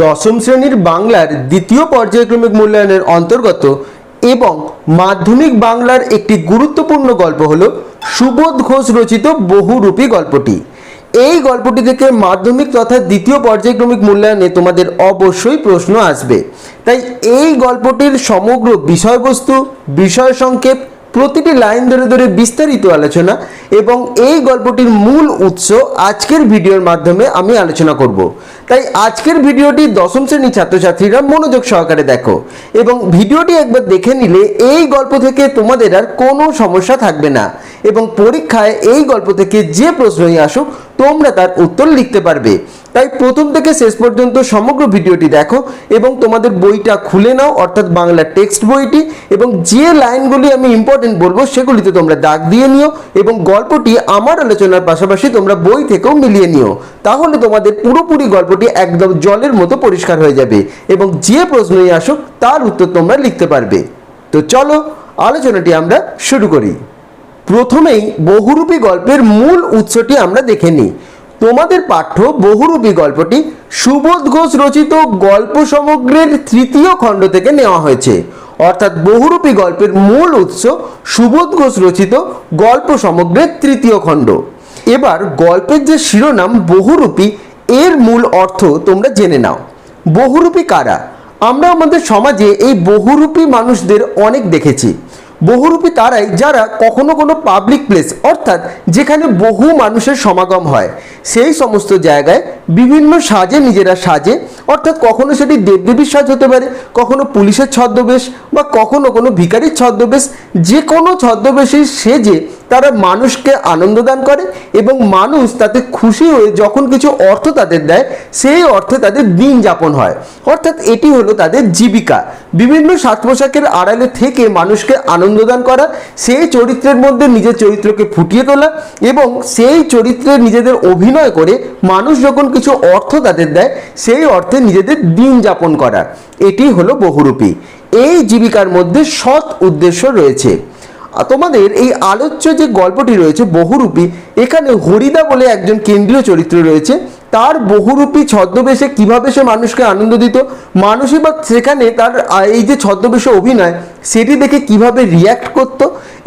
দশম শ্রেণির বাংলার দ্বিতীয় পর্যায়ক্রমিক মূল্যায়নের অন্তর্গত এবং মাধ্যমিক বাংলার একটি গুরুত্বপূর্ণ গল্প হল সুবোধ ঘোষ রচিত বহুরূপী গল্পটি। এই গল্পটি থেকে মাধ্যমিক তথা দ্বিতীয় পর্যায়ক্রমিক মূল্যায়নে তোমাদের অবশ্যই প্রশ্ন আসবে। তাই এই গল্পটির সমগ্র বিষয়বস্তু, বিষয় সংক্ষেপ, প্রতিটি লাইন ধরে ধরে বিস্তারিত আলোচনা এবং এই গল্পটির মূল উৎস আজকের ভিডিওর মাধ্যমে আমি আলোচনা করব। তাই আজকের ভিডিওটি দশম শ্রেণির ছাত্রছাত্রীরা মনোযোগ সহকারে দেখো এবং ভিডিওটি একবার দেখে নিলে এই গল্প থেকে তোমাদের আর কোনো সমস্যা থাকবে না এবং পরীক্ষায় এই গল্প থেকে যে প্রশ্নই আসুক তোমরা তার উত্তর লিখতে পারবে। তাই প্রথম থেকে শেষ পর্যন্ত সমগ্র ভিডিওটি দেখো এবং তোমাদের বইটা খুলে নাও, অর্থাৎ বাংলা টেক্সট বইটি, এবং যে লাইনগুলি আমি ইম্পর্টেন্ট বলব সেগুলিতে তোমরা দাগ দিয়ে নিও এবং গল্পটি আমার আলোচনার পাশাপাশি তোমরা বই থেকেও মিলিয়ে নিও। তাহলে তোমাদের পুরোপুরি গল্পটি একদম জলের মতো পরিষ্কার হয়ে যাবে এবং যে প্রশ্নই আসুক, তার উত্তর তোমরা লিখতে পারবে। তো চলো, আলোচনাটি আমরা শুরু করি। প্রথমেই বহুরূপী গল্পের মূল উৎসটি আমরা দেখে নিই। তোমাদের পাঠ্য বহুরূপী গল্পটি সুবোধ ঘোষ রচিত গল্প সমগ্রের তৃতীয় খণ্ড থেকে নেওয়া হয়েছে। অর্থাৎ বহুরূপী গল্পের মূল উৎস সুবোধ ঘোষ রচিত গল্প সমগ্রের তৃতীয় খণ্ড। এবার গল্পের যে শিরোনাম বহুরূপী, এর মূল অর্থ তোমরা জেনে নাও। বহুরূপী কারা? আমরা আমাদের সমাজে এই বহুরূপী মানুষদের অনেক দেখেছি। বহুরূপী তারাই যারা কখনো কোনো পাবলিক প্লেস অর্থাৎ যেখানে বহু মানুষের সমাগম হয়, সেই সমস্ত জায়গায় বিভিন্ন সাজে নিজেরা সাজে, অর্থাৎ কখনো সেটি দেবদেবীর সাজ হতে পারে, কখনো পুলিশের ছদ্মবেশ বা কখনো কোনো ভিখারির ছদ্মবেশ, যে কোনো ছদ্মবেশে সেজে তারা মানুষকে আনন্দ দান করে এবং মানুষ তাতে খুশি হয়ে যখন কিছু অর্থ তাদের দেয়, সেই অর্থে তাদের দিন যাপন হয়। অর্থাৎ এটি হলো তাদের জীবিকা। বিভিন্ন সাজ পোশাকের আড়ালে থেকে মানুষকে আনন্দদান করা, সেই চরিত্রের মধ্যে নিজের চরিত্রকে ফুটিয়ে তোলা এবং সেই চরিত্রে নিজেদের অভিনয় করে মানুষ যখন কিছু অর্থ তাদের দেয়, সেই অর্থে নিজেদের দিন যাপন করা। এটি হলো বহুরূপী। এই জীবিকার মধ্যে সৎ উদ্দেশ্য রয়েছে। তোমাদের এই আলোচ্য যে গল্পটি রয়েছে বহুরূপী, এখানে হরিদা বলে একজন কেন্দ্রীয় চরিত্র রয়েছে। তার বহুরূপী ছদ্মবেশে কীভাবে সে মানুষকে আনন্দ দিত? মানুষই বা সেখানে তার এই যে ছদ্মবেশে অভিনয়, সেটি দেখে কীভাবে রিয়্যাক্ট করত?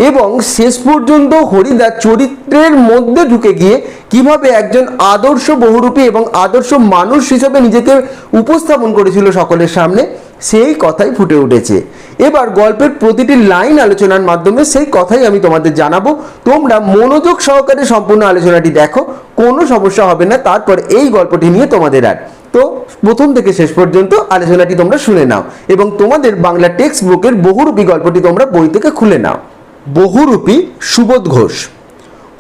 এবং শেষ পর্যন্ত হরিদা চরিত্রের মধ্যে ঢুকে গিয়ে কীভাবে একজন আদর্শ বহুরূপী এবং আদর্শ মানুষ হিসেবে নিজেকে উপস্থাপন করেছিল সকলের সামনে, সেই কথাই ফুটে উঠেছে। এবার গল্পের প্রতিটি লাইন আলোচনার মাধ্যমে সেই কথাই আমি তোমাদের জানাব। তোমরা মনোযোগ সহকারে সম্পূর্ণ আলোচনাটি দেখো, কোনো সমস্যা হবে না, তারপর এই গল্পটি নিয়ে তোমাদের আর। তো প্রথম থেকে শেষ পর্যন্ত আলোচনাটি তোমরা শুনে নাও এবং তোমাদের বাংলা টেক্সট বুকের বহুরূপী গল্পটি তোমরা বই থেকে খুলে নাও। বহুরূপী সুবোধ ঘোষ।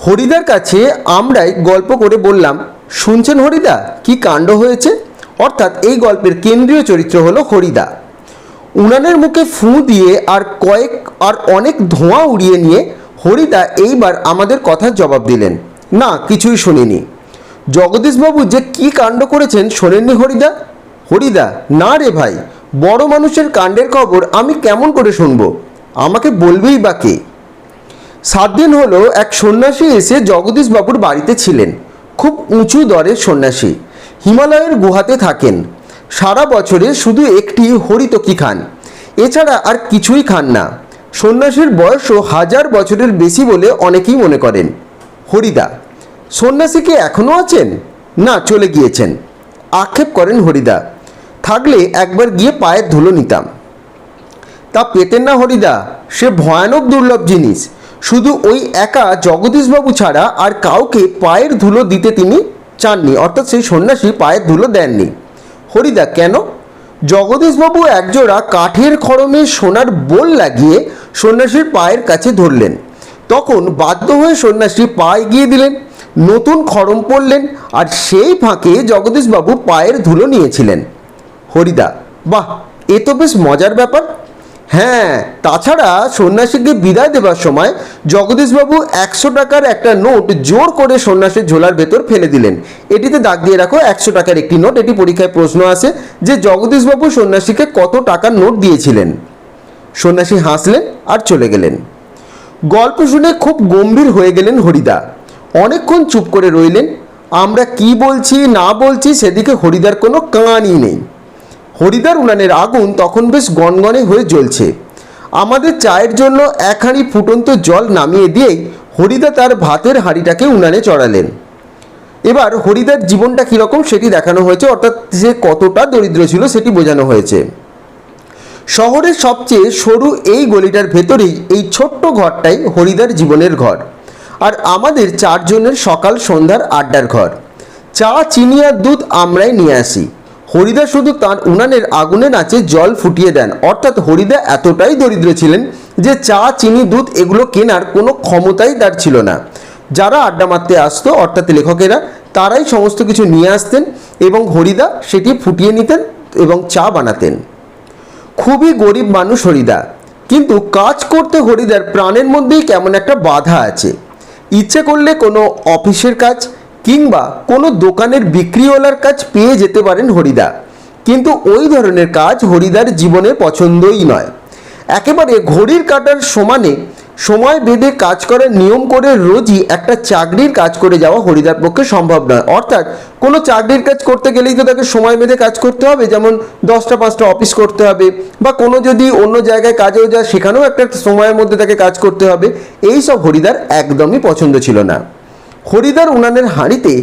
হরিদার কাছে আমরাই গল্প করে বললাম, শুনছেন হরিদা, কি কাণ্ড হয়েছে? অর্থাৎ এই গল্পের কেন্দ্রীয় চরিত্র হলো হরিদা। উনানের মুখে ফু দিয়ে আর কয়েক আর অনেক ধোঁয়া উড়িয়ে নিয়ে হরিদা এইবার আমাদের কথার জবাব দিলেন। না, কিছুই শুনিনি। জগদীশবাবু যে কি কাণ্ড করেছেন শোনেননি হরিদা? হরিদা, না রে ভাই, বড় মানুষের কাণ্ডের খবর আমি কেমন করে শুনব? আমাকে বলবেই বা কে? সাত দিন হলো, এক সন্ন্যাসী এসে জগদীশবাবুর বাড়িতে ছিলেন। খুব উঁচু দরের সন্ন্যাসী। হিমালয়ের গুহাতে থাকেন। সারা বছরে শুধু একটি হরিতকি খান। এছাড়া আর কিছুই খান না। সন্ন্যাসীর বয়সও হাজার বছরের বেশি বলে অনেকেই মনে করেন। হরিদা, সন্ন্যাসী কি এখনও আছেন? না, চলে গিয়েছেন। আক্ষেপ করেন হরিদা, থাকলে একবার গিয়ে পায়ের ধুলো নিতাম। তা পেতেন না হরিদা, সে ভয়ানক দুর্লভ জিনিস। শুধু ওই একা জগদীশবাবু ছাড়া আর কাউকে পায়ের ধুলো দিতে তিনি চাননি। অর্থাৎ সেই সন্ন্যাসী পায়ের ধুলো দেননি। হরিদা, কেন? জগদীশবাবু একজোড়া কাঠের খড়মে সোনার বোল লাগিয়ে সন্ন্যাসীর পায়ের কাছে ধরলেন। তখন বাধ্য হয়ে সন্ন্যাসী পায়ে গিয়ে দিলেন, নতুন খড়ম পড়লেন আর সেই ফাঁকে জগদীশবাবু পায়ের ধুলো নিয়েছিলেন। হরিদা, বাহ, এ তো বেশ মজার ব্যাপার। হ্যাঁ তাছাড়া সন্ন্যাসীকে বিদায় দেবার সময় জগদীশবাবু একশো টাকার একটা নোট জোর করে সন্ন্যাসীর ঝোলার ভেতর ফেলে দিলেন। এটিতে দাগ দিয়ে রাখো, একশো টাকার একটি নোট। এটি পরীক্ষায় প্রশ্ন আসে যে জগদীশবাবু সন্ন্যাসীকে কত টাকার নোট দিয়েছিলেন। সন্ন্যাসী হাসলেন আর চলে গেলেন। গল্প শুনে খুব গম্ভীর হয়ে গেলেন হরিদা। অনেকক্ষণ চুপ করে রইলেন। আমরা কি বলছি, না বলছি, সেদিকে হরিদার কোনো কানই নেই। হরিদার উনানের আগুন তখন বেশ গনগনে হয়ে জ্বলছে। আমাদের চায়ের জন্য এক হাঁড়ি ফুটন্ত জল নামিয়ে দিয়েই হরিদা তার ভাতের হাঁড়িটাকে উনানে চড়ালেন। এবার হরিদার জীবনটা কীরকম সেটি দেখানো হয়েছে, অর্থাৎ সে কতটা দরিদ্র ছিল সেটি বোঝানো হয়েছে। শহরের সবচেয়ে সরু এই গলিটার ভেতরেই এই ছোট্ট ঘরটাই হরিদার জীবনের ঘর। আর আমাদের চারজনের সকাল সন্ধ্যার আড্ডার ঘর। চা, চিনি আর দুধ আমরাই নিয়ে আসি। হরিদা শুধু তার উনানের আগুনে নাচে জল ফুটিয়ে দেন। অর্থাৎ হরিদা এতটাই দরিদ্র ছিলেন যে চা, চিনি, দুধ এগুলো কেনার কোনো ক্ষমতাই তার ছিল না। যারা আড্ডা মারতে আসতো, অর্থাৎ লেখকেরা, তারাই সমস্ত কিছু নিয়ে আসতেন এবং হরিদা সেটি ফুটিয়ে নিতেন এবং চা বানাতেন। খুবই গরিব মানুষ হরিদা। কিন্তু কাজ করতে হরিদার প্রাণের মধ্যেই কেমন একটা বাধা আছে। ইচ্ছে করলে কোনো অফিসের কাজ কিংবা কোনো দোকানের বিক্রিওয়ালার কাজ পেয়ে যেতে পারেন হরিদা। কিন্তু ওই ধরনের কাজ হরিদার জীবনে পছন্দই নয়। একেবারে ঘড়ির কাটার সমানে সময় বেঁধে কাজ করার নিয়ম করে রোজই একটা চাকরির কাজ করে যাওয়া হরিদার পক্ষে সম্ভব নয়। অর্থাৎ কোনো চাকরির কাজ করতে গেলেই তো তাকে সময় বেঁধে কাজ করতে হবে, যেমন দশটা, পাঁচটা অফিস করতে হবে, বা কোনো যদি অন্য জায়গায় কাজেও যায় সেখানেও একটা সময়ের মধ্যে তাকে কাজ করতে হবে। এই সব হরিদার একদমই পছন্দ ছিল না। হরিদার উনানের হাঁড়িতে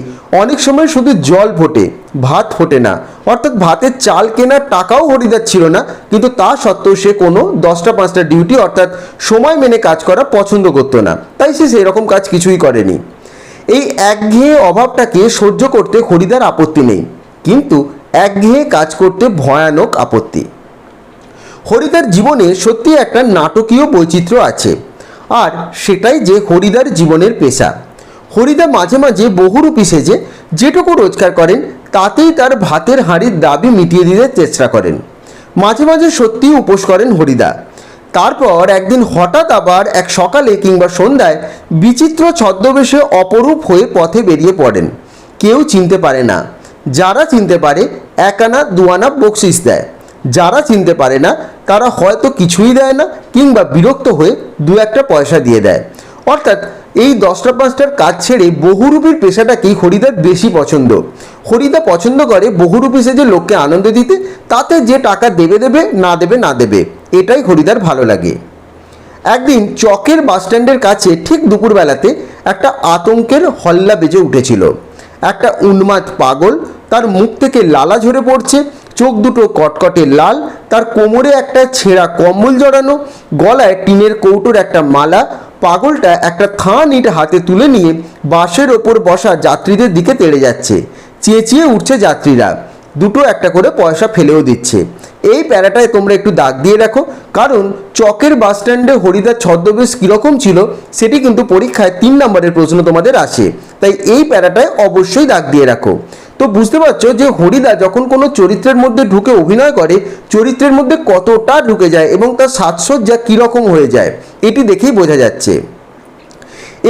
অনেক সময় শুধু জল ফোটে, ভাত ফোটে না। অর্থাৎ ভাতের চাল কেনার টাকাও হরিদার ছিল না, কিন্তু তা সত্ত্বেও সে কোনো দশটা পাঁচটা ডিউটি অর্থাৎ সময় মেনে কাজ করা পছন্দ করতো না। তাই সে সেরকম কাজ কিছুই করেনি। এই একঘেয়ে অভাবটাকে সহ্য করতে হরিদার আপত্তি নেই, কিন্তু একঘেয়ে কাজ করতে ভয়ানক আপত্তি। হরিদার জীবনে সত্যি একটা নাটকীয় বৈচিত্র্য আছে, আর সেটাই যে হরিদার জীবনের পেশা। হরিদা মাঝে মাঝে বহুরূপী সেজে যেটুকু রোজগার করেন, তাতেই তার ভাতের হাঁড়ির দাবি মিটিয়ে দিতে চেষ্টা করেন। মাঝে মাঝে সত্যিই উপোস করেন হরিদা। তারপর একদিন হঠাৎ আবার এক সকালে কিংবা সন্ধ্যায় বিচিত্র ছদ্মবেশে অপরূপ হয়ে পথে বেরিয়ে পড়েন। কেউ চিনতে পারে না। যারা চিনতে পারে এক আনা দুয়ানা বকশিস দেয়। যারা চিনতে পারে না, তারা হয়তো কিছুই দেয় না কিংবা বিরক্ত হয়ে দু একটা পয়সা দিয়ে দেয়। অর্থাৎ এই দশটা পাঁচটার কাজ ছেড়ে বহুরূপীর পেশাটাকেই হরিদার বেশি পছন্দ? হরিদা পছন্দ করে বহুরূপী সেজে লোককে আনন্দ দিতে, তাতে যে টাকা দেবে দেবে, না দেবে না দেবে, এটাই হরিদার ভালো লাগে। একদিন চকের বাসস্ট্যান্ডের কাছে ঠিক দুপুরবেলাতে একটা আতঙ্কের হল্লা বেজে উঠেছিল। একটা উন্মাদ পাগল তার মুখ থেকে লালা ঝরে পড়ছে, চোখ দুটো কটকটে লাল, তার কোমরে একটা ছেঁড়া কম্বল জড়ানো, গলায় টিনের কৌটোর একটা মালা পাগলটা একটা থান ইট হাতে তুলে নিয়ে বাসের ওপর বসা যাত্রীদের দিকে তেড়ে যাচ্ছে। চেঁচিয়ে উঠছে যাত্রীরা। দুটো একটা করে পয়সা ফেলেও দিচ্ছে। এই প্যারাটায় তোমরা একটু দাগ দিয়ে রাখো কারণ চকের বাস স্ট্যান্ডে হরিদার ছদ্মবেশ কীরকম ছিল, সেটি কিন্তু পরীক্ষায় তিন নম্বরের প্রশ্ন তোমাদের আসে। তাই এই প্যারাটায় অবশ্যই দাগ দিয়ে রাখো। তো বুঝতে পারছ যে হরিদা যখন কোনো চরিত্রের মধ্যে ঢুকে অভিনয় করে, চরিত্রের মধ্যে কতটা ঢুকে যায় এবং তার সাজসজ্জা কীরকম হয়ে যায়, এটি দেখেই বোঝা যাচ্ছে।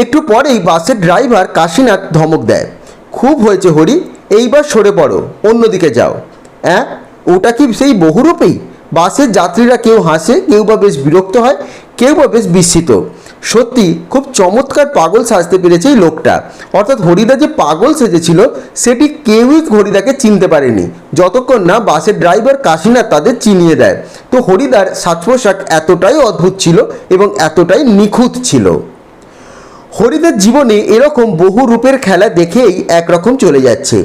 একটু পরেই বাসের ড্রাইভার কাশীনাথ ধমক দেয়, খুব হয়েছে হরি এইবার সরে পড়ো, অন্যদিকে যাও। হ্যাঁ ওটা কি সেই বহুরূপেই বাসের যাত্রীরা কেউ হাসে, কেউ বা বেশ বিরক্ত হয়, কেউ বা বেশ বিস্মিত। সত্যি, খুব চমৎকার পাগল সাজতে পেরেছে এই লোকটা। অর্থাৎ হরিদা যে পাগল সেজেছিল, সেটি কেউই হরিদাকে চিনতে পারেনি। যতক্ষণ না বাসের ড্রাইভার কাশীনাথ তাদের চিনিয়ে দেয়। তো হরিদার সাজ পোশাক এতটাই অদ্ভুত ছিল এবং এতটাই নিখুঁত ছিল। হরিদার জীবনে এরকম বহু রূপের খেলা দেখেই একরকম চলে যাচ্ছে।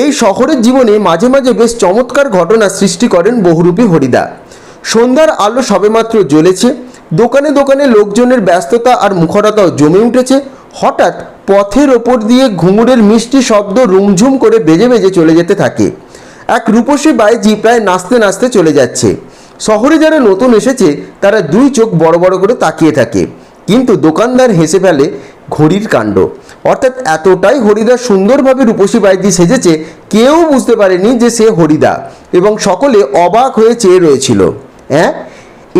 এই শহরের জীবনে মাঝে মাঝে বেশ চমৎকার ঘটনা সৃষ্টি করেন বহুরূপী হরিদা। সন্ধ্যার আলো সবেমাত্র জ্বলেছে, দোকানে দোকানে লোকজনের ব্যস্ততা আর মুখরতাও জমে উঠেছে। হঠাৎ পথের ওপর দিয়ে ঘুঙুরের মিষ্টি শব্দ রুমঝুম করে বেজে বেজে চলে যেতে থাকে। এক রূপসী বাইজি প্রায় নাচতে নাচতে চলে যাচ্ছে। শহরে যারা নতুন এসেছে, তারা দুই চোখ বড় বড় করে তাকিয়ে থাকে। কিন্তু দোকানদার হেসে ফেলে ঘড়ির কাণ্ড। অর্থাৎ এতটাই হরিদা সুন্দরভাবে রূপসী বাড়িতে সেজেছে, কেউ বুঝতে পারেনি যে সে হরিদা এবং সকলে অবাক হয়ে চেয়ে রয়েছিল। হ্যাঁ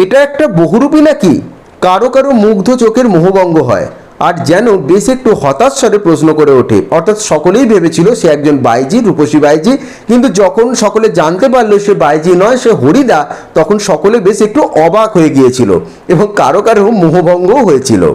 এটা একটা বহুরূপী নাকি? কারও কারও মুগ্ধ চোখের মোহভঙ্গ হয়। আর যেন বেশ একটু হতাশ স্বরে প্রশ্ন করে ওঠে। অর্থাৎ সকলেই ভেবেছিল সে একজন বাইজি, রূপসী বাইজি, কিন্তু যখন সকলে জানতে পারল সে বাইজি নয়, সে হরিদা, তখন সকলে বেশ একটু অবাক হয়ে গিয়েছিল এবং কারও কারও মোহভঙ্গও হয়েছিল।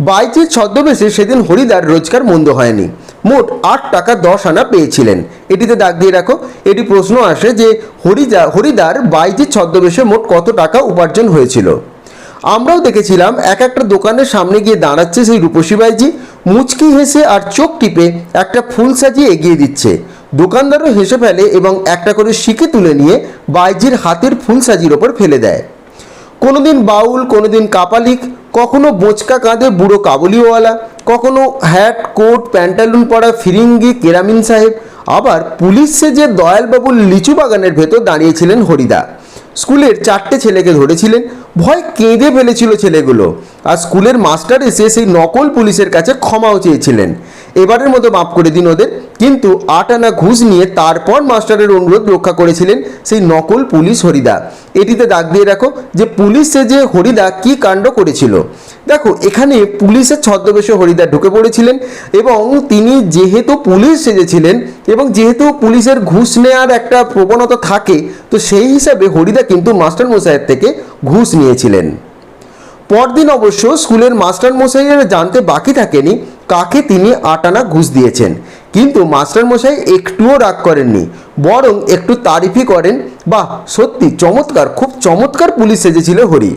বাইজির ছদ্মবেশে সেদিন হরিদার রোজগার মন্দ হয়নি। মোট আট টাকা দশ আনা পেয়েছিলেন। এটিতে দাগ দিয়ে রাখো, এটি প্রশ্ন আসে যে হরিদা, হরিদার বাইজির ছদ্মবেশে মোট কত টাকা উপার্জন হয়েছিল? আমরাও দেখেছিলাম এক একটা দোকানের সামনে গিয়ে দাঁড়াচ্ছে সেই রূপসী বাইজি। মুচকি হেসে আর চোখ টিপে একটা ফুল সাজিয়ে এগিয়ে দিচ্ছে। দোকানদারও হেসে ফেলে এবং একটা করে শিকে তুলে নিয়ে বাইজির হাতের ফুল সাজির ওপর ফেলে দেয়। কোনোদিন বাউল, কোনোদিন কাপালিক, কখনো বোচকা কাঁধে বুড়ো কাবুলিওয়ালা, কখনো হ্যাট কোট প্যান্টালুন পরা ফিরিঙ্গি কেরামিন সাহেব, আবার পুলিশ সেজে দয়ালবাবুর লিচু বাগানের ভেতর দাঁড়িয়েছিলেন হরিদা। স্কুলের চারটে ছেলেকে ধরেছিলেন। ভয় কেঁদে ফেলেছিল ছেলেগুলো। আর স্কুলের মাস্টার এসে সেই নকল পুলিশের কাছে ক্ষমাও চেয়েছিলেন। এবারের মতো মাফ করে দিন ওদের। কিন্তু আট আনা ঘুষ নিয়ে তারপর মাস্টারের অনুরোধ রক্ষা করেছিলেন সেই নকল পুলিশ হরিদা। এটিতে দাগ দিয়ে রাখো যে পুলিশ যে হরিদা কি কাণ্ড করেছিল। দেখো, এখানে পুলিশের ছদ্মবেশে হরিদা ঢুকে পড়েছিলেন এবং তিনি যেহেতু পুলিশ সেজেছিলেন এবং যেহেতু পুলিশের ঘুষ নেওয়ার একটা প্রবণতা থাকে, তো সেই হিসাবে হরিদা কিন্তু মাস্টার মশাইয়ের থেকে ঘুষ নিয়েছিলেন। পরদিন অবশ্য স্কুলের মাস্টার মশাইয়েরা জানতে বাকি থাকেনি কাকে তিনি আটানা ঘুষ দিয়েছেন। কিন্তু মাস্টার মশাই একটুও রাগ করেননি, বরং একটু তারিফই করেন। বাহ, সত্যি চমৎকার, খুব চমৎকার পুলিশ সেজেছিল হরি।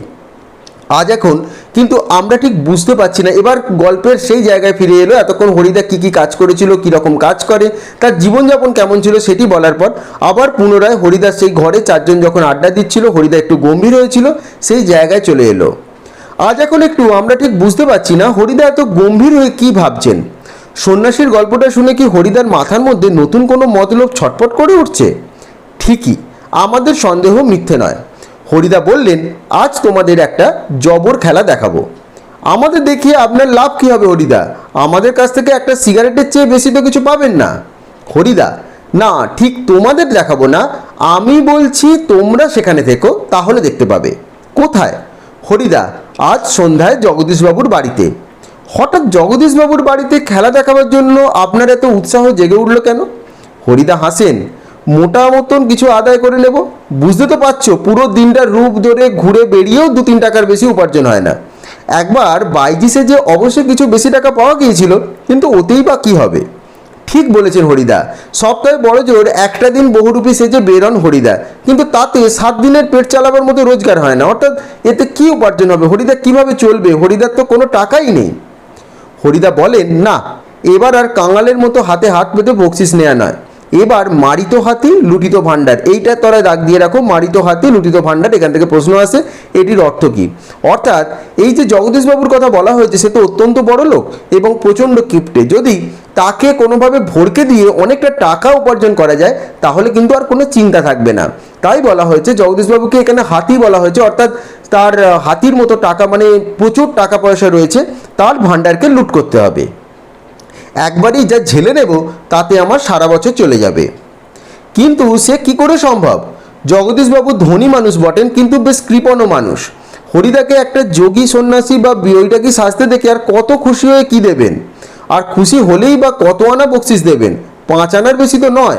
আজ এখন, কিন্তু আমরা ঠিক বুঝতে পারছি না, এবার গল্পের সেই জায়গায় ফিরে এলো, এতক্ষণ হরিদা কী কী কাজ করেছিল কী রকম কাজ করে, তার জীবনযাপন কেমন ছিল সেটি বলার পর, আবার পুনরায় হরিদার সেই ঘরে চারজন যখন আড্ডা দিচ্ছিল, হরিদা একটু গম্ভীর হয়েছিল, সেই জায়গায় চলে এলো। আজ এখন একটু আমরা ঠিক বুঝতে পারছি না হরিদা এত গম্ভীর হয়ে কি ভাবছেন। সন্ন্যাসীর গল্পটা শুনে কি হরিদার মাথার মধ্যে নতুন কোনো মতলব ছটপট করে উঠছে? ঠিকই, আমাদের সন্দেহ মিথ্যে নয়। হরিদা বললেন, আজ তোমাদের একটা জবর খেলা দেখাবো। আমাদের দেখিয়ে আপনার লাভ কী হবে হরিদা? আমাদের কাছ থেকে একটা সিগারেটের চেয়ে বেশি তো কিছু পাবেন না। হরিদা, না, ঠিক তোমাদের দেখাবো না। আমি বলছি তোমরা সেখানে থেকো, তাহলে দেখতে পাবে। কোথায়? হরিদা আজ সন্ধ্যায় জগদীশবাবুর বাড়িতে। হঠাৎ জগদীশবাবুর বাড়িতে খেলা দেখাবার জন্য আপনার এত উৎসাহ জেগে উঠল কেন? হরিদা হাসেন, মোটা মতন কিছু আদায় করে নেব? বুঝতে তো পারছ, পুরো দিনটা রূপ ধরে ঘুরে বেরিয়েও দু তিন টাকার বেশি উপার্জন হয় না। একবার বাইজিসে যে অবশ্যই কিছু বেশি টাকা পাওয়া গিয়েছিল, কিন্তু ওতেই বা কী হবে? ঠিক বলেছেন হরিদা। সপ্তাহে বড় জোর একটা দিন বহুরূপী সেজে বেরন হরিদা। কিন্তু তাতে সাত দিনের পেট চালাবার মতো রোজগার হয় না। অর্থাৎ এতে কি উপার্জন হবে? হরিদা কীভাবে চলবে? হরিদার তো কোনো টাকাই নেই। হরিদা বলেন, না, এবার আর কাঙালের মতো হাতে হাত পেতে বকশিস নেওয়া নয়। এবার মারিত হাতি, লুটিত ভাণ্ডার। এইটা তলায় দাগ দিয়ে রাখো, মারিত হাতি, লুটিত ভাণ্ডার, এখান থেকে প্রশ্ন আসে, এটির অর্থ কী? অর্থাৎ এই যে জগদীশবাবুর কথা বলা হয়েছে, সে তো অত্যন্ত বড় লোক এবং প্রচণ্ড কিপ্টে। যদি তাকে কোনোভাবে ভরকে দিয়ে অনেকটা টাকা উপার্জন করা যায়, তাহলে কিন্তু আর কোনো চিন্তা থাকবে না। তাই বলা হয়েছে, জগদীশবাবুকে এখানে হাতি বলা হয়েছে, অর্থাৎ তার হাতির মতো টাকা মানে প্রচুর টাকা পয়সা রয়েছে, তার ভাণ্ডারকে লুট করতে হবে। একবারই যা ঝেলে নেব, তাতে আমার সারা বছর চলে যাবে। কিন্তু সে কি করে সম্ভব? জগদীশবাবু ধনী মানুষ বটেন, কিন্তু বেশ কৃপণ মানুষ। হরিদাকে একটা যোগী সন্ন্যাসী বা বৈরাগী সাজতে দেখে আর কত খুশি হয়ে কি দেবেন? আর খুশি হলেই বা কত আনা বকশিস দেবেন? পাঁচ আনার বেশি তো নয়।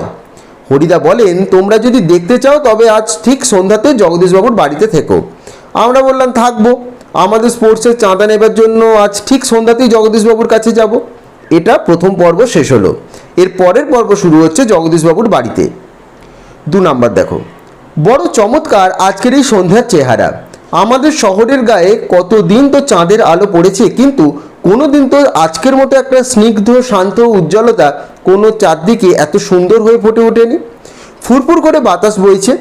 হরিদা বলেন, তোমরা যদি দেখতে চাও, তবে আজ ঠিক সন্ধ্যাতে জগদীশবাবুর বাড়িতে থেকো। আমরা বললাম, থাকব। আমাদের স্পোর্টসের চাঁদা নেবার জন্য আজ ঠিক সন্ধ্যাতেই জগদীশবাবুর কাছে যাব। এটা প্রথম পর্ব শেষ হলো। এর পরের পর্ব শুরু হচ্ছে জগদীশবাবুর বাড়িতে। দু নাম্বার দেখো। বড় চমৎকার আজকের এই সন্ধ্যার চেহারা। আমাদের শহরের গায়ে কতদিন তো চাঁদের আলো পড়েছে, কিন্তু কোনো দিন তো আজকের মতো একটা স্নিগ্ধ, শান্ত, উজ্জ্বলতা কোনো চারদিকে এত সুন্দর হয়ে ফুটে ওঠেনি। ফুরফুর করে বাতাস বইছে।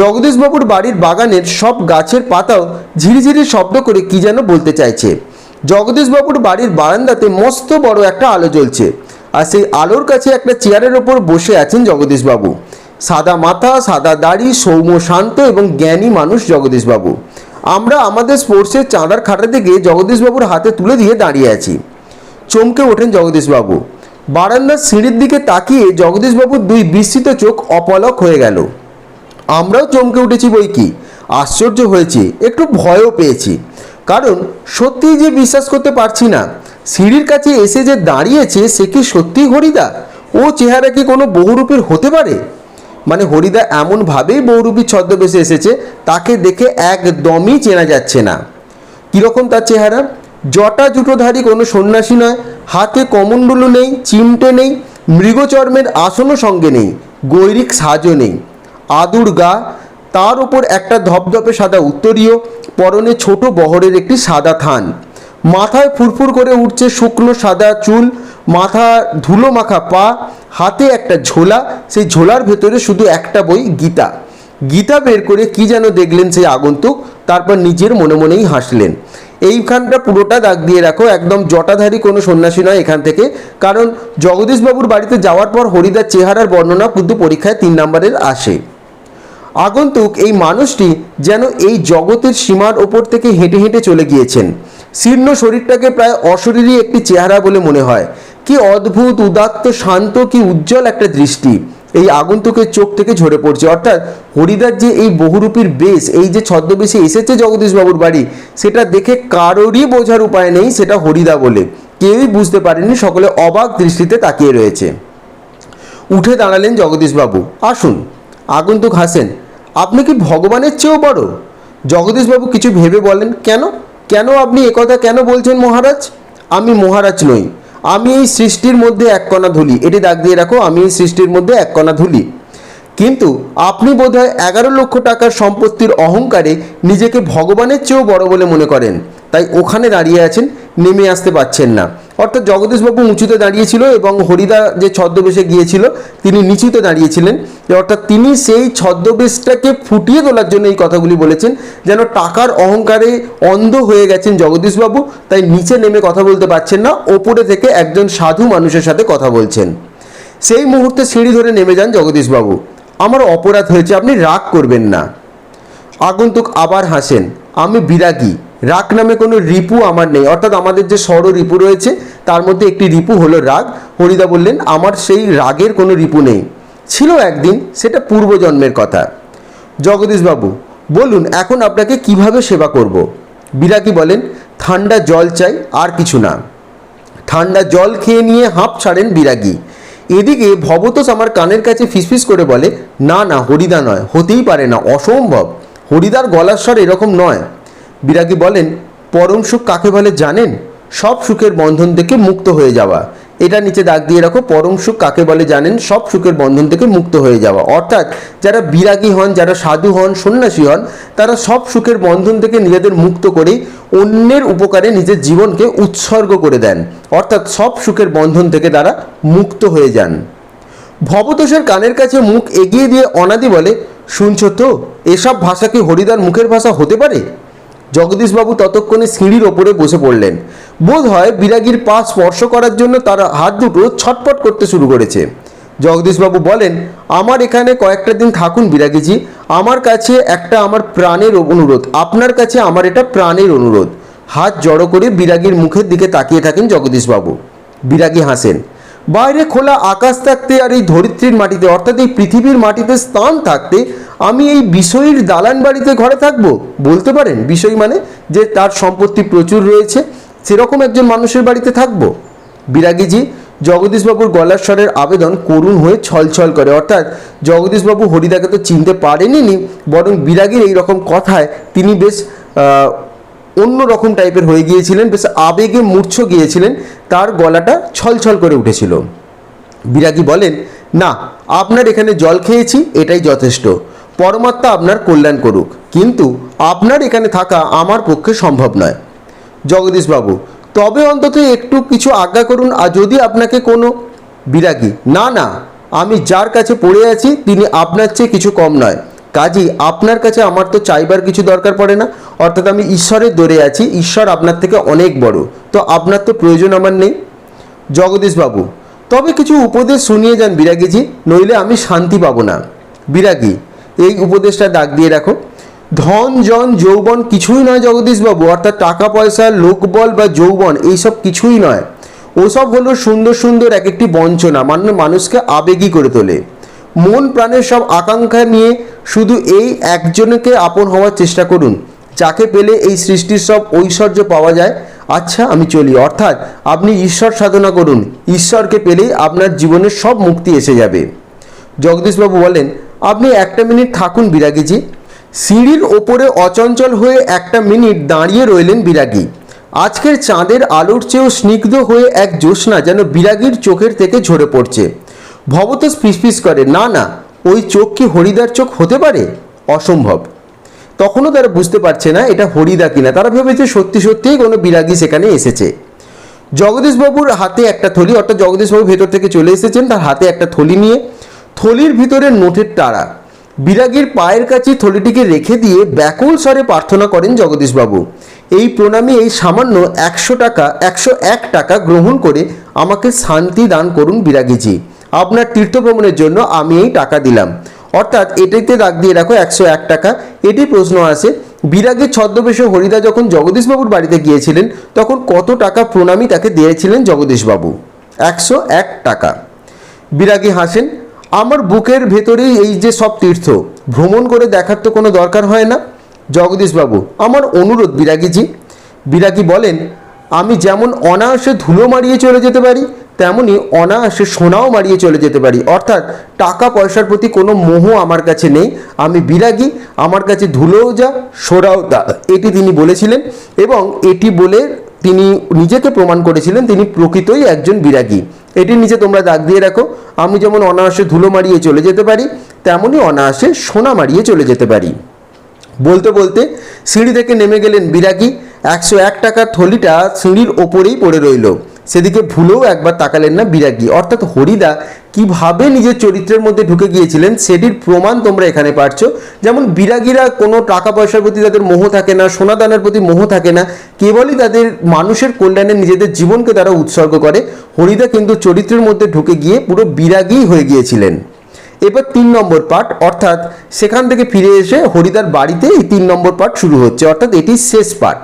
জগদীশবাবুর বাড়ির বাগানের সব গাছের পাতাও ঝিরিঝিরি শব্দ করে কি যেন বলতে চাইছে। জগদীশবাবুর বাড়ির বারান্দাতে মস্ত বড় একটা আলো জ্বলছে। আর সেই আলোর কাছে একটা চেয়ারের ওপর বসে আছেন জগদীশবাবু। সাদা মাথা, সাদা দাড়ি, সৌম্য শান্ত এবং জ্ঞানী মানুষ জগদীশবাবু। আমরা আমাদের স্পোর্টসের চাঁদার খাটাতে গিয়ে জগদীশবাবুর হাতে তুলে দিয়ে দাঁড়িয়ে আছি। চমকে ওঠেন জগদীশবাবু। বারান্দার সিঁড়ির দিকে তাকিয়ে জগদীশবাবুর দুই বিস্মিত চোখ অপলক হয়ে গেল। আমরাও চমকে উঠেছি বই কি। আশ্চর্য হয়েছি, একটু ভয়ও পেয়েছি। কারণ সত্যিই যে বিশ্বাস করতে পারছি না, সিঁড়ির কাছে এসে যে দাঁড়িয়েছে সে কি সত্যিই হরিদা? ও চেহারা কি কোনো বহুরূপীর হতে পারে? মানে হরিদা এমনভাবেই বহুরূপীর ছদ্মবেশে এসেছে, তাকে দেখে একদমই চেনা যাচ্ছে না। কীরকম তার চেহারা? জটা জুটোধারী কোনো সন্ন্যাসী নয়, হাতে কমণ্ডলও নেই, চিমটে নেই, মৃগচর্মের আসনও সঙ্গে নেই, গৈরিক সাজও নেই। আদুর গা, তার ওপর একটা ধপধপে সাদা উত্তরীয় পরনে ছোট বহরের একটি সাদা থান। মাথায় ফুরফুর করে উঠছে শুকনো সাদা চুল, মাথা ধুলো মাখা পা, হাতে একটা ঝোলা, সেই ঝোলার ভেতরে শুধু একটা বই, গীতা। গীতা বের করে কি যেন দেখলেন সেই আগন্তুক, তারপর নিজের মনে মনেই হাসলেন। এইখানটা পুরোটা দাগ দিয়ে রাখো, একদম জটাধারী কোনো সন্ন্যাসী নয় এখান থেকে। কারণ জগদীশবাবুর বাড়িতে যাওয়ার পর হরিদার চেহারার বর্ণনা কিন্তু পরীক্ষায় তিন নম্বরের আসে। আগন্তুক এই মানুষটি যেন এই জগতের সীমার ওপর থেকে হেঁটে হেঁটে চলে গিয়েছেন। শীর্ণ শরীরটাকে প্রায় অশরীরই একটি চেহারা বলে মনে হয়। কি অদ্ভুত, উদাত্ত, শান্ত, কি উজ্জ্বল একটা দৃষ্টি। এই আগন্তুকের চোখ থেকে ঝরে পড়ছে। অর্থাৎ হরিদার যে এই বহুরূপীর বেশ, এই যে ছদ্মবেশে এসেছে জগদীশবাবুর বাড়ি, সেটা দেখে কারোরই বোঝার উপায় নেই, সেটা হরিদা বলে। কেউই বুঝতে পারেনি, সকলে অবাক দৃষ্টিতে তাকিয়ে রয়েছে। উঠে দাঁড়ালেন জগদীশবাবু। আসুন। আগন্তুক হাসেন। আপনি কি ভগবানের চেয়েও বড়? জগদীশবাবু কিছু ভেবে বলেন, কেন? কেন আপনি একথা কেন বলছেন মহারাজ? আমি মহারাজ নই। আমি এই সৃষ্টির মধ্যে এক কণা ধুলি। এটি দাগ দিয়ে রাখো, আমি এই সৃষ্টির মধ্যে এক কণা ধুলি। কিন্তু আপনি বোধহয় এগারো লক্ষ টাকার সম্পত্তির অহংকারে নিজেকে ভগবানের চেয়েও বড় বলে মনে করেন। তাই ওখানে দাঁড়িয়ে আছেন, নেমে আসতে পারছেন না। অর্থাৎ জগদীশবাবু উঁচুতে দাঁড়িয়েছিল এবং হরিদা যে ছদ্মবেশে গিয়েছিল, তিনি নিচুতে দাঁড়িয়েছিলেন। অর্থাৎ তিনি সেই ছদ্মবেশটাকে ফুটিয়ে তোলার জন্য এই কথাগুলি বলেছেন, যেন টাকার অহংকারে অন্ধ হয়ে গেছেন জগদীশবাবু, তাই নিচে নেমে কথা বলতে পারছেন না, ওপরে থেকে একজন সাধু মানুষের সাথে কথা বলছেন। সেই মুহূর্তে সিঁড়ি ধরে নেমে যান জগদীশবাবু। আমার অপরাধ হয়েছে, আপনি রাগ করবেন না। আগন্তুক আবার হাসেন, আমি বিরাগী। রাগ নামে কোনো রিপু আমার নেই। অর্থাৎ আমাদের যে স্বর রিপু রয়েছে, তার মধ্যে একটি রিপু হলো রাগ। হরিদা বললেন, আমার সেই রাগের কোনো রিপু নেই। ছিল একদিন, সেটা পূর্বজন্মের কথা। জগদীশবাবু, বলুন, এখন আপনাকে কীভাবে সেবা করব? বিরাগী বলেন, ঠান্ডা জল চাই, আর কিছু না। ঠান্ডা জল খেয়ে নিয়ে হাঁপ ছাড়েন বিরাগী। এদিকে ভবতোষ আমার কানের কাছে ফিসফিস করে বলে, না না, হরিদা নয়, হতেই পারে না, অসম্ভব। হরিদার গলার স্বর এরকম নয়। বিরাগী বলেন, পরম সুখ কাকে বলে জানেন? সব সুখের বন্ধন থেকে মুক্ত হয়ে যাওয়া। এটা নিচে দাগ দিয়ে রাখো, পরম সুখ কাকে বলে জানেন? সব সুখের বন্ধন থেকে মুক্ত হয়ে যাওয়া। অর্থাৎ, যারা বিরাগী হন, যারা সাধু হন, সন্ন্যাসী হন, তারা সব সুখের বন্ধন থেকে নিজেদের মুক্ত করে অন্যের উপকারে নিজের জীবনকে উৎসর্গ করে দেন। অর্থাৎ, সব সুখের বন্ধন থেকে তারা মুক্ত হয়ে যান। ভবতোষের কানের কাছে মুখ এগিয়ে দিয়ে অনাদি বলে, শুনছো তো, এসব ভাষা কি হরিদার মুখের ভাষা হতে পারে? জগদীশবাবু ততক্ষণে সিঁড়ির ওপরে বসে পড়লেন। বোধ হয় বিরাগীর পা স্পর্শ করার জন্য তার হাত দুটো ছটপট করতে শুরু করেছে। জগদীশবাবু বলেন, আমার এখানে কয়েকটা দিন থাকুন বিরাগীজি। আমার কাছে একটা আমার প্রাণের অনুরোধ। আপনার কাছে আমার এটা প্রাণের অনুরোধ। হাত জড়ো করে বিরাগীর মুখের দিকে তাকিয়ে থাকেন জগদীশবাবু। বিরাগী হাসেন বাইরে খোলা আকাশ থাকতে আর এই ধরিত্রীর মাটিতে, অর্থাৎ এই পৃথিবীর মাটিতে স্থান থাকতে আমি এই বিষয়ীর দালান বাড়িতে ঘরে থাকব? বলতে পারেন? বিষয় মানে যে তার সম্পত্তি প্রচুর রয়েছে, সেরকম একজন মানুষের বাড়িতে থাকব? বিরাগীজি, জগদীশবাবুর গলার স্বরের আবেদন করুণ হয়ে ছলছল করে। অর্থাৎ জগদীশবাবু হরিদাকে তো চিনতে পারেনি বরং বিরাগীর এই রকম কথায় তিনি বেশ অন্য রকম টাইপের হয়ে গিয়েছিলেন, বেশ আবেগে মূর্ছ গিয়েছিলেন, তার গলাটা ছলছল করে উঠেছিল। বিরাগী বলেন, না, আপনার এখানে জল খেয়েছি, এটাই যথেষ্ট। পরমাত্মা আপনার কল্যাণ করুক। কিন্তু আপনার এখানে থাকা আমার পক্ষে সম্ভব নয়। জগদীশবাবু, তবে অন্তত একটু কিছু আজ্ঞা করুন, আর যদি আপনাকে কোনো বিরাগী, না না, আমি যার কাছে পড়ে আছি, তিনি আপনার চেয়ে কিছু কম নয়। কাজী, আপনার কাছে আমার তো চাইবার কিছু দরকার পড়ে না। অর্থাৎ আমি ঈশ্বরের দরে আছি, ঈশ্বর আপনার থেকে অনেক বড়। তো আপনার তো প্রয়োজন আমার নেই। জগদীশবাবু, তবে কিছু উপদেশ শুনিয়ে যান বিরাগীজি, নইলে আমি শান্তি পাবো না। বিরাগী, এই উপদেশটা দাগ দিয়ে রাখো। ধন, জন, যৌবন কিছুই নয় জগদীশবাবু, অর্থাৎ টাকা, পয়সা, লোকবল বা যৌবন, এইসব কিছুই নয়। ওসব হলো সুন্দর সুন্দর এক একটি বঞ্চনা মানে মানুষকে আবেগী করে তোলে। মন প্রাণের সব আকাঙ্ক্ষা নিয়ে শুধু এই একজনকে আপন হওয়ার চেষ্টা করুন, যাকে পেলে এই সৃষ্টির সব ঐশ্বর্য পাওয়া যায়। আচ্ছা আমি চলি। অর্থাৎ আপনি ঈশ্বর সাধনা করুন। ঈশ্বরকে পেলেই আপনার জীবনের সব মুক্তি এসে যাবে। জগদীশবাবু বলেন, আপনি একটা মিনিট থাকুন বিরাগীজি। সিঁড়ির ওপরে অচঞ্চল হয়ে একটা মিনিট দাঁড়িয়ে রইলেন বিরাগী। আজকের চাঁদের আলোর চেয়েও স্নিগ্ধ হয়ে এক জ্যোৎস্না যেন বিরাগীর চোখের থেকে ঝরে পড়ছে। ভবতোষ ফিসফিস করে, না না ওই চোখ কি হরিদার চোখ হতে পারে? অসম্ভব। তখনও তারা বুঝতে পারছে না এটা হরিদা কিনা। তারা ভেবেছে সত্যি সত্যিই কোনো বিরাগী সেখানে এসেছে। জগদীশবাবুর হাতে একটা থলি, অর্থাৎ জগদীশবাবু ভেতর থেকে চলে এসেছেন তার হাতে একটা থলি নিয়ে। থলির ভিতরে নোটের তারা। বিরাগীর পায়ের কাছে থলিটিকে রেখে দিয়ে ব্যাকুল স্বরে প্রার্থনা করেন জগদীশবাবু। এই প্রণামী এই সামান্য একশো টাকা, একশো এক টাকা গ্রহণ করে আমাকে শান্তি দান করুন বিরাগীজি। আপনার তীর্থ ভ্রমণের জন্য আমি এই টাকা দিলাম। অর্থাৎ এটাতে দাগ দিয়ে রাখো একশো এক টাকা। এটি প্রশ্ন আসে, বিরাগের ছদ্মবেশে হরিদা যখন জগদীশবাবুর বাড়িতে গিয়েছিলেন, তখন কত টাকা প্রণামী তাকে দিয়েছিলেন জগদীশবাবু? একশো এক টাকা। বিরাগী হাসেন, আমার বুকের ভেতরেই এই যে সব তীর্থ, ভ্রমণ করে দেখার তো কোনো দরকার হয় না। জগদীশবাবু, আমার অনুরোধ বিরাগীজি। বিরাগী বলেন আমি যেমন অনায়াসে ধুলো মারিয়ে চলে যেতে পারি, তেমনি অনায়াসে সোনাও মারিয়ে চলে যেতে পারি। অর্থাৎ টাকা পয়সার প্রতি কোনো মোহ আমার কাছে নেই। আমি বিরাগী আমার কাছে ধুলোও যা সোরাও তা। এটি তিনি বলেছিলেন এবং এটি বলে তিনি নিজেকে প্রমাণ করেছিলেন, তিনি প্রকৃতই একজন বিরাগী এটির নিচে তোমরা দাগ দিয়ে রাখো। আমি যেমন অনায়াসে ধুলো মারিয়ে চলে যেতে পারি তেমনই অনায়াসে সোনা মারিয়ে চলে যেতে পারি। বলতে বলতে সিঁড়ি থেকে নেমে গেলেন বিরাগী একশো এক টাকার থলিটা সিঁড়ির ওপরেই পড়ে রইল। সেদিকে ভুলেও একবার তাকালেন না বিরাগী। অর্থাৎ হরিদা কীভাবে নিজের চরিত্রের মধ্যে ঢুকে গিয়েছিলেন, সেটির প্রমাণ তোমরা এখানে পাচ্ছ। যেমন বিরাগীরা কোনো টাকা পয়সার প্রতি তাদের মোহ থাকে না, সোনাদানের প্রতি মোহ থাকে না, কেবলই তাদের মানুষের কল্যাণে নিজেদের জীবনকে তারা উৎসর্গ করে। হরিদা কিন্তু চরিত্রের মধ্যে ঢুকে গিয়ে পুরো বিরাগী হয়ে গিয়েছিলেন। এবার তিন নম্বর পার্ট অর্থাৎ সেখান থেকে ফিরে এসে হরিদার বাড়িতে এই তিন নম্বর পার্ট শুরু হচ্ছে। অর্থাৎ এটি শেষ পার্ট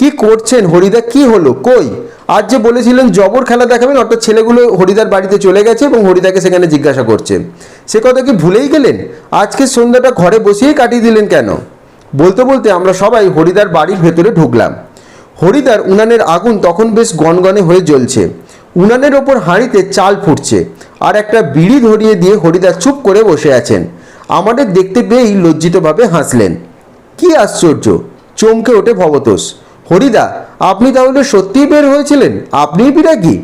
কি করছেন হরিদা? কি হলো? কই? আজ যে বলেছিলেন জবর খেলা দেখাবেন, অর্থাৎ ছেলেগুলো হরিদার বাড়িতে চলে গেছে এবং হরিদাকে সেখানে জিজ্ঞাসা করছে। সে কথা কি ভুলেই গেলেন? আজকে সন্ধ্যাটা ঘরে বসেই কাটিয়ে দিলেন কেন? বলতে বলতে আমরা সবাই হরিদার বাড়ির ভেতরে ঢুকলাম। হরিদার উনানের আগুন তখন বেশ গনগনে হয়ে জ্বলছে। উনানের ওপর হাঁড়িতে চাল ফুটছে আর একটা বিড়ি ধরিয়ে দিয়ে হরিদা চুপ করে বসে আছেন। আমাদের দেখতে পেয়েই লজ্জিতভাবে হাসলেন। কি আশ্চর্য! চমকে ওঠে ভবতোষ। হরিদা, আপনি তাহলে সত্যিই বের হয়েছিলেন? আপনিই বিরাগী?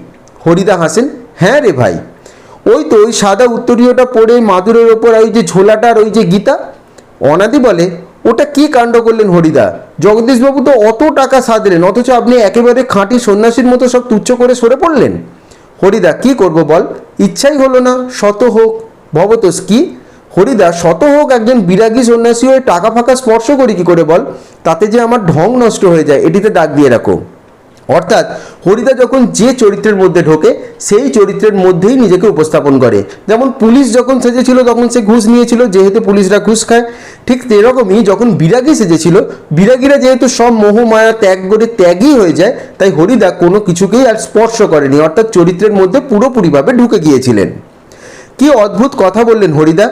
হরিদা হাসেন হ্যাঁ রে ভাই। ওই তো, ওই সাদা উত্তরীয়টা পরে মাদুরের ওপর ওই যে ঝোলাটা আর ওই যে গীতা? অনাদি বলে, ওটা কি কাণ্ড করলেন হরিদা? জগদীশবাবু তো অত টাকা সাধলেন, অথচ আপনি একেবারে খাঁটি সন্ন্যাসীর মতো সব তুচ্ছ করে সরে পড়লেন। হরিদা, কি করব বল? ইচ্ছাই হলো না, শত হোক, ভবতোষ কি? হরিদা, শত হোক একজন বিরাগী সন্ন্যাসী হয়ে টাকা ফাঁকা স্পর্শ করি কি করে বল? তাতে যে আমার ঢং নষ্ট হয়ে যায়, এটিতে ডাক দিয়ে রাখো। অর্থাৎ হরিদা যখন যে চরিত্রের মধ্যে ঢোকে, সেই চরিত্রের মধ্যেই নিজেকে উপস্থাপন করে। যেমন পুলিশ যখন সেজেছিল, তখন সে ঘুষ নিয়েছিল, যেহেতু পুলিশরা ঘুষ খায়। ঠিক সেরকমই যখন বিরাগী সেজেছিল, বিরাগীরা যেহেতু সব মোহ, মায়া, ত্যাগ করে ত্যাগই হয়ে যায়, তাই হরিদা কোনো কিছুকেই আর স্পর্শ করেনি, অর্থাৎ চরিত্রের মধ্যে পুরোপুরিভাবে ঢুকে গিয়েছিলেন। কি অদ্ভুত কথা বললেন হরিদা।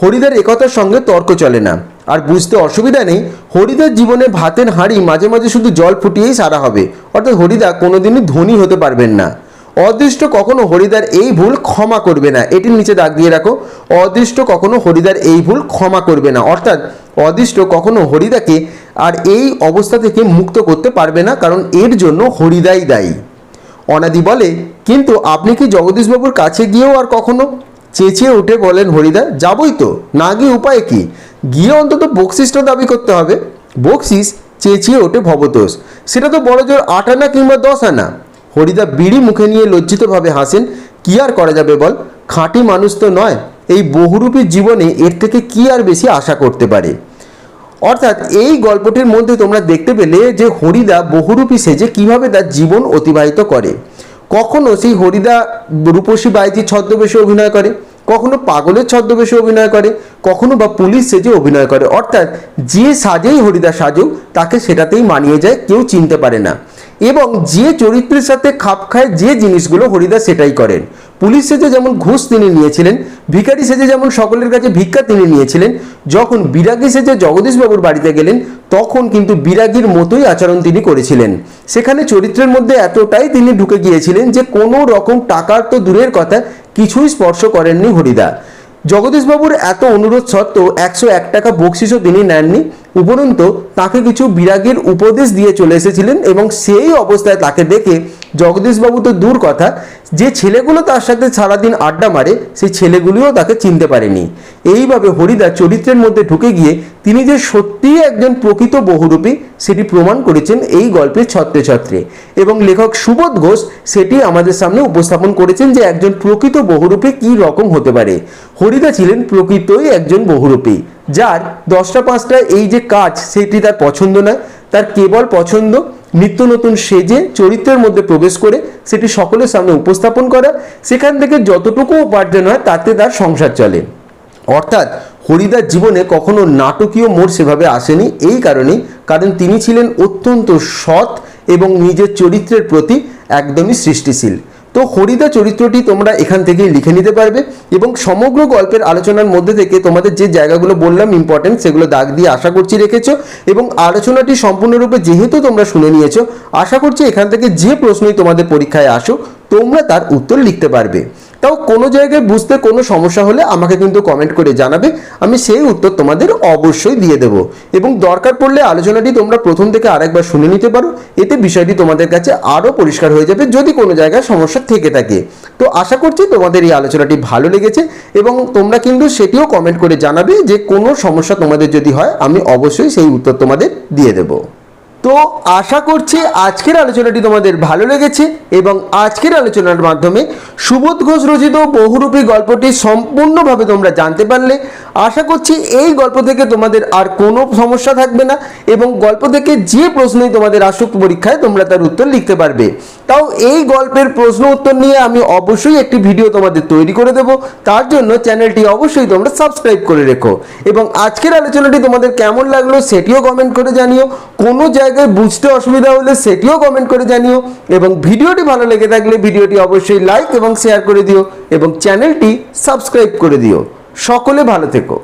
হরিদার একথার সঙ্গে তর্ক চলে না। আর বুঝতে অসুবিধা নেই, হরিদার জীবনে ভাতের হাঁড়ি মাঝে মাঝে শুধু জল ফুটিয়েই সারা হবে। অর্থাৎ হরিদা কোনোদিনই ধনী হতে পারবেন না। অদৃষ্ট কখনো হরিদার এই ভুল ক্ষমা করবে না। এটির নিচে দাগ দিয়ে রাখো, অদৃষ্ট কখনো হরিদার এই ভুল ক্ষমা করবে না। অর্থাৎ অদৃষ্ট কখনো হরিদাকে আর এই অবস্থা থেকে মুক্ত করতে পারবে না, কারণ এর জন্য হরিদাই দায়ী। অনাদি বলে, কিন্তু আপনি কি জগদীশবাবুর কাছে গিয়েও আর কখনো চেঁচিয়ে উঠে বলেন হরিদা যাবই তো। না গিয়ে উপায় কি? গিয়ে অন্তত বকশিসটা দাবি করতে হবে। বকশিস চেঁচিয়ে ওঠে ভবতোষ। সেটা তো বড় জোর আট আনা কিংবা দশ আনা। হরিদা বিড়ি মুখে নিয়ে লজ্জিতভাবে হাসেন, কি আর করা যাবে বল? খাঁটি মানুষ তো নয়। এই বহুরূপী জীবনে এর থেকে কি আর বেশি আশা করতে পারে? অর্থাৎ এই গল্পটির মধ্যে তোমরা দেখতে পেলে যে হরিদা বহুরূপী সেজে কীভাবে তার জীবন অতিবাহিত করে। কখনো সেই হরিদা রূপসী বাইজি ছদ্মবেশে অভিনয় করে কখনো পাগলের ছদ্মবেশে অভিনয় করে, কখনো বা পুলিশ সেজে অভিনয় করে। অর্থাৎ যে সাজেই হরিদা সাজুক, তাকে সেটাতেই মানিয়ে যায়, কেউ চিনতে পারে না। এবং যে চরিত্রের সাথে খাপ খায়, যে জিনিসগুলো হরিদা সেটাই করেন। পুলিশ সেজে যেমন ঘুষ তিনি নিয়েছিলেন, ভিখারি সেজে যেমন সকলের কাছে ভিক্ষা তিনি নিয়েছিলেন, যখন বিরাগী সেজে জগদীশবাবুর বাড়িতে গেলেন, তখন কিন্তু বিরাগীর মতোই আচরণ তিনি করেছিলেন। সেখানে চরিত্রের মধ্যে এতটাই তিনি ঢুকে গিয়েছিলেন যে কোনো রকম টাকার তো দূরের কথা কিছুই স্পর্শ করেননি হরিদা। জগদীশবাবুর এত অনুরোধ সত্ত্বেও একশো এক টাকা বকশিসও তিনি নেননি। উপরন্তু তাকে কিছু বিরাগের উপদেশ দিয়ে চলে এসেছিলেন এবং সেই অবস্থায় তাকে দেখে জগদীশবাবু তো দূর কথা, যে ছেলেগুলো তার সাথে সারাদিন আড্ডা মারে, সেই ছেলেগুলিও তাকে চিনতে পারেনি। এইভাবে হরিদা চরিত্রের মধ্যে ঢুকে গিয়ে তিনি যে সত্যিই একজন প্রকৃত বহুরূপী, সেটি প্রমাণ করেছেন এই গল্পের ছত্রে ছত্রে এবং লেখক সুবোধ ঘোষ সেটি আমাদের সামনে উপস্থাপন করেছেন যে একজন প্রকৃত বহুরূপী কী রকম হতে পারে। হরিদা ছিলেন প্রকৃতই একজন বহুরূপী। যার দশটা পাঁচটা এই যে কাজ সেটি তার পছন্দ নয় তার কেবল পছন্দ নিত্য নতুন সেজে চরিত্রের মধ্যে প্রবেশ করে সেটি সকলের সামনে উপস্থাপন করা। সেখান থেকে যতটুকু উপার্জন হয় তাতে তার সংসার চলে। অর্থাৎ হরিদার জীবনে কখনো নাটকীয় মোড় সেভাবে আসেনি, এই কারণেই কারণ তিনি ছিলেন অত্যন্ত সৎ এবং নিজের চরিত্রের প্রতি একদমই সৃষ্টিশীল। তো হরিদা চরিত্রটি তোমরা এখান থেকেই লিখে নিতে পারবে এবং সমগ্র গল্পের আলোচনার মধ্যে থেকে তোমাদের যে জায়গাগুলো বললাম ইম্পর্টেন্ট সেগুলো দাগ দিয়ে আশা করছি রেখেছো এবং আলোচনাটি সম্পূর্ণরূপে যেহেতু তোমরা শুনে নিয়েছো, আশা করছি এখান থেকে যে প্রশ্নই তোমাদের পরীক্ষায় আসো তোমরা তার উত্তর লিখতে পারবে। তাও কোনো জায়গায় বুঝতে কোনো সমস্যা হলে আমাকে কিন্তু কমেন্ট করে জানাবে। আমি সেই উত্তর তোমাদের অবশ্যই দিয়ে দেব। এবং দরকার পড়লে আলোচনাটি তোমরা প্রথম থেকে আরেকবার শুনে নিতে পারো। এতে বিষয়টি তোমাদের কাছে আরও পরিষ্কার হয়ে যাবে যদি কোনো জায়গায় সমস্যা থেকে থাকে। তো আশা করছি তোমাদের এই আলোচনাটি ভালো লেগেছে এবং তোমরা কিন্তু সেটিও কমেন্ট করে জানাবে যে কোনো সমস্যা তোমাদের যদি হয়, আমি অবশ্যই সেই উত্তর তোমাদের দিয়ে দেবো। তো আশা করছি আজকের আলোচনাটি তোমাদের ভালো লেগেছে এবং আজকের আলোচনার মাধ্যমে সুবোধ ঘোষ রচিত বহুরূপী গল্পটি সম্পূর্ণভাবে তোমরা জানতে পারলে। আশা করছি এই গল্প থেকে তোমাদের আর কোনো সমস্যা থাকবে না এবং গল্প থেকে যে প্রশ্নই তোমাদের আসুক পরীক্ষায় তোমরা তার উত্তর লিখতে পারবে। তাও এই গল্পের প্রশ্ন উত্তর নিয়ে আমি অবশ্যই একটি ভিডিও তোমাদের তৈরি করে দেব। তার জন্য চ্যানেলটি অবশ্যই তোমরা সাবস্ক্রাইব করে রেখো। এবং আজকের আলোচনাটি তোমাদের কেমন লাগল সেটিও কমেন্ট করে জানিও। কোনো জায়গায় বুঝতে অসুবিধা হলে সেটিও কমেন্ট করে জানিও এবং ভিডিওটি ভালো লেগে থাকলে ভিডিওটি অবশ্যই লাইক এবং শেয়ার করে দিও এবং চ্যানেলটি সাবস্ক্রাইব করে দিও। সকলে ভালো থেকো।